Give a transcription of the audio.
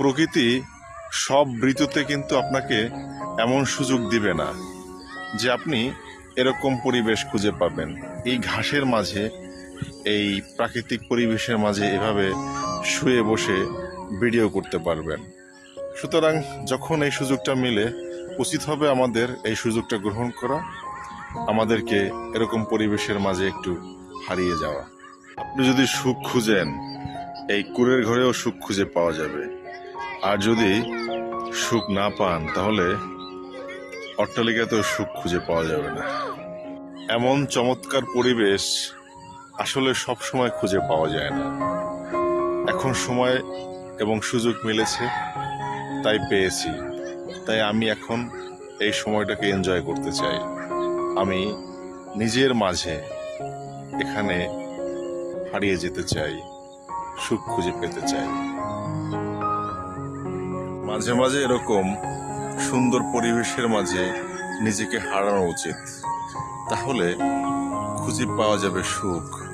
প্রকৃতি সব ঋতুতে কিন্তু আপনাকে এমন সুযোগ দিবে না যে আপনি এরকম পরিবেশ খুঁজে পাবেন। এই ঘাসের মাঝে, এই প্রাকৃতিক পরিবেশের মাঝে এভাবে শুয়ে বসে ভিডিও করতে পারবেন। সুতরাং যখন এই সুযোগটা মিলে, উচিত হবে আমাদের এই সুযোগটা গ্রহণ করা, আমাদেরকে এরকম পরিবেশের মাঝে একটু হারিয়ে যাওয়া। আপনি যদি সুখ খুঁজেন, এই কুরের ঘরেও সুখ খুঁজে পাওয়া যাবে। আর যদি সুখ না পান, তাহলে অট্টালিকাতেও সুখ খুঁজে পাওয়া যাবে না। এমন চমৎকার পরিবেশ আসলে সব সময় খুঁজে পাওয়া যায় না। এখন সময় এবং সুযোগ মিলেছে, তাই পেয়েছি। তাই আমি এখন এই সময়টাকে এনজয় করতে চাই। আমি নিজের মাঝে এখানে হারিয়ে যেতে চাই, সুখ খুঁজে পেতে চাই। মাঝে মাঝে এরকম সুন্দর পরিবেশের মাঝে নিজেকে হারানো উচিত। তাহলে খুঁজে পাওয়া যাবে সুখ।